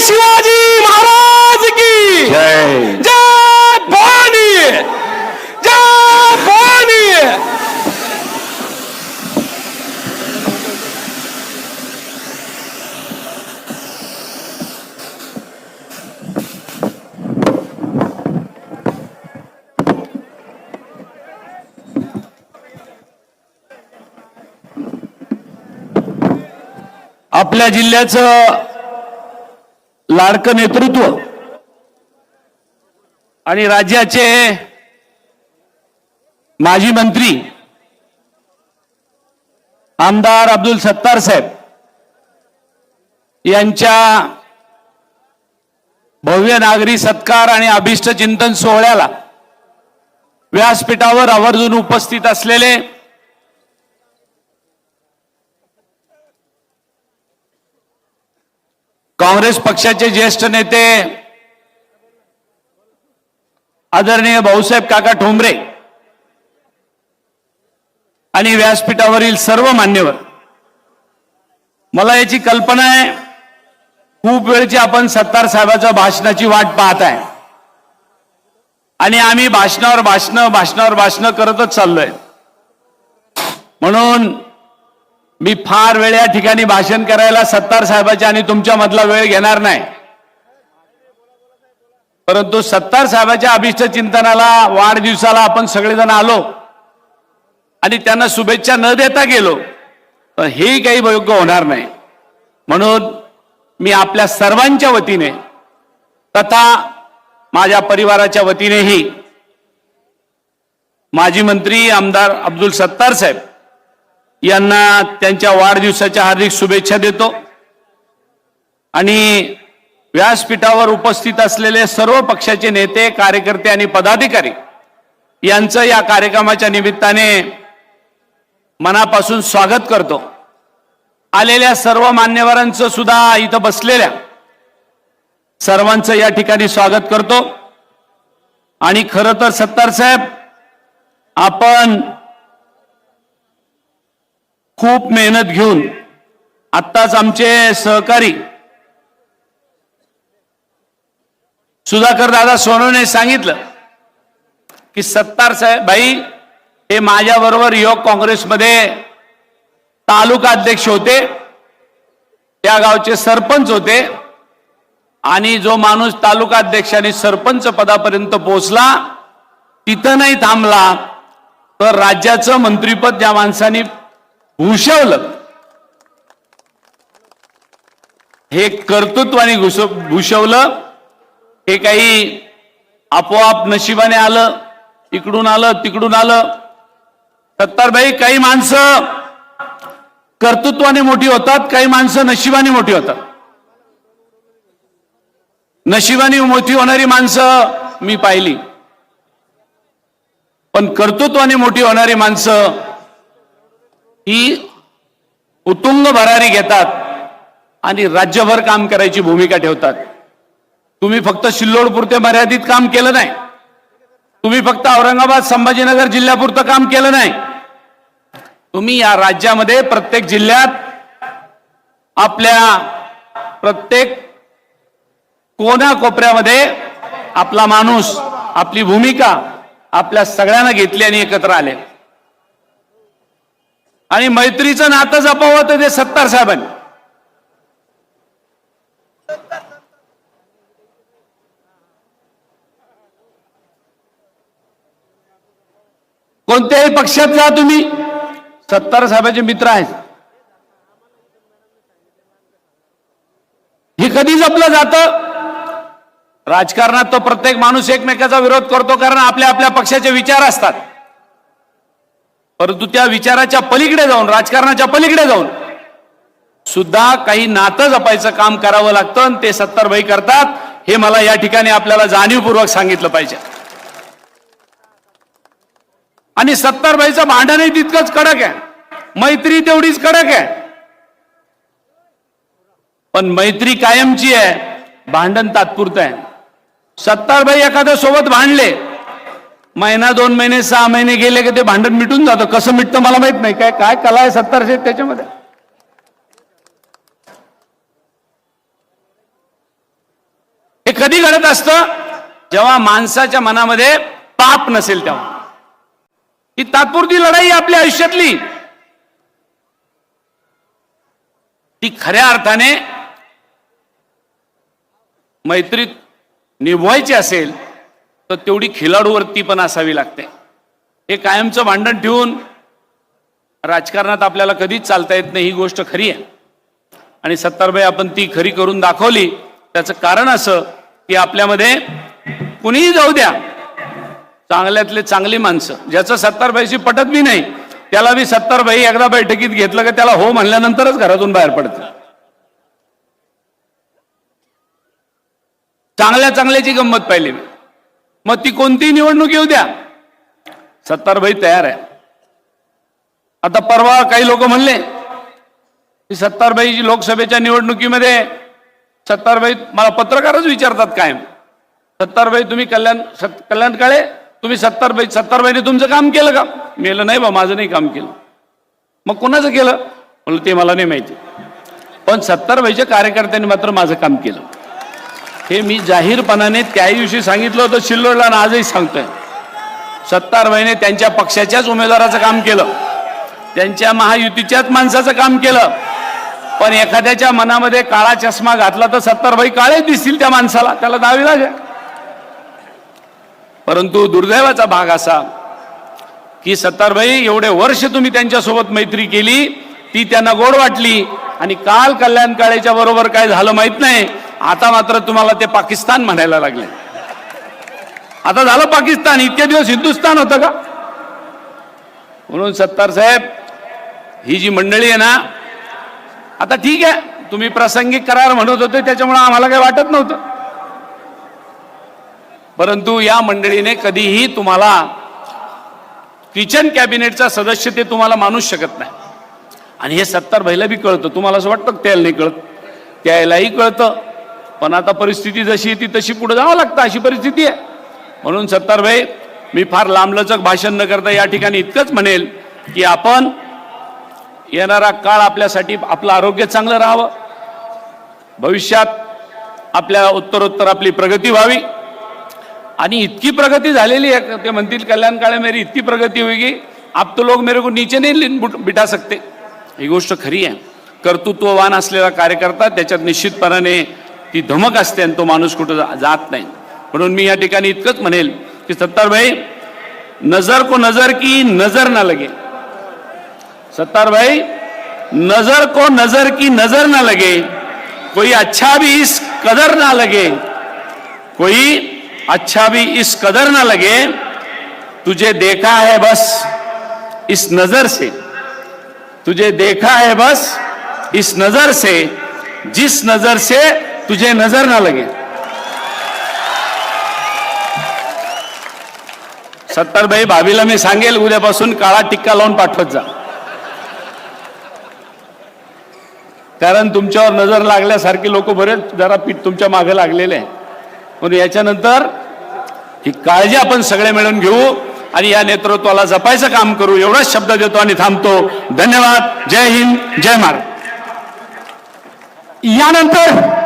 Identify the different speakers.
Speaker 1: शिवाजी महाराज की।
Speaker 2: जय।
Speaker 1: जय भवानी। जय भवानी।
Speaker 2: आपल्या जिल्ह्याचं लाडकं नेतृत्व आणि राज्याचे माजी मंत्री आमदार अब्दुल सत्तार साहेब यांच्या भव्य नागरी सत्कार आणि अभिष्ट चिंतन सोहळ्याला व्यासपीठावर आवर्जून उपस्थित असलेले काँग्रेस पक्षाचे ज्येष्ठ नेते आदरणीय भाऊसाहेब काका ठोंबरे आणि व्यासपीठावरील सर्व मान्यवर मला याची कल्पना आहे खूप वेळची आपण सत्तार साहेबाच्या भाषणाची वाट पाहत आहे. आणि आम्ही भाषणावर भाषण भाषणावर भाषण करतच चाललोय. म्हणून मी फार वेळ या ठिकाणी भाषण करायला सत्तार साहेबाच्या आणि तुमच्या मधला वेळ घेणार नाही. परंतु सत्तार साहेबाच्या अभिष्ट चिंतनाला वाढदिवसाला आपण सगळेजण आलो. आणि त्यांना शुभेच्छा न देता गेलो. तर हेही काही योग्य होणार नाही. म्हणून मी आपल्या सर्वांच्या वतीने तथा माझ्या परिवाराच्या वतीनेही माजी मंत्री आमदार अब्दुल सत्तार साहेब यांना त्यांच्या वाढदिवसाच्या हार्दिक शुभेच्छा देतो. आणि व्यासपीठावर उपस्थित असलेले सर्व पक्षाचे नेते कार्यकर्ते आणि पदाधिकारी यांचं या कार्यक्रमाच्या निमित्ताने मनापासून स्वागत करतो. आलेल्या सर्व मान्यवरांचं सुद्धा इथं बसलेल्या सर्वांचं या ठिकाणी स्वागत करतो. आणि खरं तर सत्तार साहेब आपण खूप मेहनत घेऊन आत्ताच आमचे सहकारी सुधाकर दादा सोनवणे सांगितलं की सत्तार साहेब भाई हे माझ्याबरोबर युवक काँग्रेसमध्ये तालुका अध्यक्ष होते त्या गावचे सरपंच होते आणि जो माणूस तालुका अध्यक्ष आणि सरपंच पदापर्यंत पोहोचला तिथं नाही थांबला तर राज्याचं मंत्रीपद ज्या माणसाने भूषवलं. हे कर्तृत्वाने घुस भूषवलं. हे काही आपोआप नशिबाने आलं इकडून आलं तिकडून आलं. सत्तारबाई काही माणसं कर्तृत्वाने मोठी होतात काही माणसं नशिबाने मोठी होतात. नशिबाने मोठी होणारी माणसं मी पाहिली. पण कर्तृत्वाने मोठी होणारी माणसं ही उत्तुंग भरारी घेतात आणि राज्यभर काम करायची भूमिका ठेवतात. तुम्ही फक्त सिल्लोडपुरते मर्यादित काम केलं नाही. तुम्ही फक्त औरंगाबाद संभाजीनगर जिल्ह्यापुरतं काम केलं नाही. तुम्ही या राज्यामध्ये प्रत्येक जिल्ह्यात आपल्या प्रत्येक कोणा कोपऱ्यामध्ये आपला माणूस आपली भूमिका आपल्या सगळ्यांना घेतली आणि एकत्र आले. आणि मैत्रीचं नातं जपावं तर ते सत्तार साहेबांनी. कोणत्याही पक्षात जा तुम्ही. सत्तार साहेबांचे मित्र आहेत. हे कधी जपलं जातं? राजकारणात तो प्रत्येक माणूस एकमेकाचा विरोध करतो कारण आपल्या आपल्या पक्षाचे विचार असतात. परंतु त्या विचाराच्या पलीकडे जाऊन राजकारणाच्या पलीकडे जाऊन सुद्धा काही नातं जपायचं काम करावं लागतं आणि ते सत्तारभाई करतात. हे मला या ठिकाणी आपल्याला जाणीवपूर्वक सांगितलं पाहिजे. आणि सत्तारबाईचं भांडणही तितकंच कडक आहे. मैत्री तेवढीच कडक आहे. पण मैत्री कायमची आहे. भांडण तात्पुरतं आहे. सत्तारबाई एखाद्या सोबत भांडले महिना दोन महिने सहा महिने गेले की ते भांडण मिटून जातं. कसं मिटतं मला माहीत नाही. काय काय कला आहे सत्तार त्याच्यामध्ये? हे कधी घडत असतं? जेव्हा माणसाच्या मनामध्ये पाप नसेल तेव्हा. ही तात्पुरती लढाई आपल्या आयुष्यातली. ती खऱ्या अर्थाने मैत्रीत निभवायची असेल तर तेवढी खिलाडूवरती पण असावी लागते. हे कायमचं भांडण ठेवून राजकारणात आपल्याला कधीच चालता येत नाही ही गोष्ट खरी आहे. आणि सत्तारबाई आपण ती खरी करून दाखवली. त्याचं कारण असं की आपल्यामध्ये कुणीही जाऊ द्या. चांगल्यातले चांगली माणसं ज्याचं सत्तारबाईशी पटत बी नाही त्याला बी सत्तारबाई एकदा बैठकीत घेतलं का त्याला हो म्हणल्यानंतरच घरातून बाहेर पडतं. चांगल्या चांगल्याची गंमत पाहिली मी. मग ती कोणती निवडणूक येऊ द्या. सत्तारभाई तयार आहे. आता परवा काही लोक म्हणले की सत्तारभाई लोकसभेच्या निवडणुकीमध्ये सत्तारभाई मला पत्रकारच विचारतात कायम. सत्तारभाई तुम्ही कल्याण सत कल्याण काळे तुम्ही सत्तारबाई सत्तारबाईने तुमचं काम केलं का? मेलं नाही बा माझं नाही काम केलं. मग कोणाचं केलं? म्हणलं ते मला नाही माहिती. पण सत्तारबाईच्या कार्यकर्त्यांनी मात्र माझं काम केलं. हे मी जाहीरपणाने त्या दिवशी सांगितलं होतं शिल्लोडला आणि आजही सांगतोय. सत्तारबाईने त्यांच्या पक्षाच्याच उमेदवाराचं काम केलं. त्यांच्या महायुतीच्याच माणसाचं काम केलं. पण एखाद्याच्या मनामध्ये काळा चष्मा घातला तर सत्तारभाई काळेच दिसतील त्या माणसाला त्याला दावी लागेल. परंतु दुर्दैवाचा भाग असा की सत्तारभाई एवढे वर्ष तुम्ही त्यांच्यासोबत मैत्री केली ती त्यांना गोड वाटली आणि काल कल्याण काळेच्या बरोबर काय झालं माहीत नाही. आता मात्र तुम्हाला ते पाकिस्तान म्हणायला लागले. आता झालं पाकिस्तान इतके दिवस हिंदुस्थान होतं का? म्हणून सत्तार साहेब ही जी मंडळी आहे ना आता ठीक आहे तुम्ही प्रासंगिक करार म्हणत होते त्याच्यामुळे आम्हाला काही वाटत नव्हतं. परंतु या मंडळीने कधीही तुम्हाला किचन कॅबिनेटचा सदस्य ते तुम्हाला मानूच शकत नाही. आणि हे सत्तार भाईला बी कळतं तुम्हाला असं वाटतं त्याला नाही कळत? त्यालाही कळतं. पण आता परिस्थिती जशी ती तशी पुढे जावं लागतं अशी परिस्थिती आहे. म्हणून सत्तारभाई मी फार लांबलचक भाषण न करता या ठिकाणी इतकंच म्हणेल की आपण येणारा काळ आपल्यासाठी आपलं आरोग्य चांगलं राहावं. भविष्यात आपल्या उत्तरोत्तर आपली प्रगती व्हावी. आणि इतकी प्रगती झालेली आहे ते म्हणतील कल्याण काळे मेरी इतकी प्रगती होईगी. आप तो लोग मेरे को नीचे नाही लिन- बुट- बिठा सकते. ही गोष्ट खरी आहे. कर्तृत्ववान असलेला कार्यकर्ता त्याच्यात निश्चितपणाने ती धमक असते आणि तो माणूस कुठं जात नाही. म्हणून मी या ठिकाणी इतकंच म्हणेल की सत्तार भाई नज़र को नज़र की नज़र ना लगे. सत्तार भाई नज़र को नज़र की नज़र ना लगे. कोई अच्छा भी इस कदर ना लगे. कोई अच्छा भी इस कदर ना लगे. तुझे देखा है बस इस नज़र से. तुझे देखा है बस इस नज़र से. जिस नज़र से तुझे नजर ना लगे. सत्तर भाई भाभीला मी सांगेल उद्यापासून काळा टिक्का लावून पाठवत जा. कारण तुमच्यावर नजर लागल्यासारखे लोक बरेच जरा पीठ तुमच्या मागे लागलेले आहे म्हणून याच्यानंतर ही काळजी आपण सगळे मिळून घेऊ आणि या नेतृत्वाला जपायचं काम करू एवढाच शब्द देतो आणि थांबतो. धन्यवाद. जय हिंद. जय महाराज
Speaker 3: यानंतर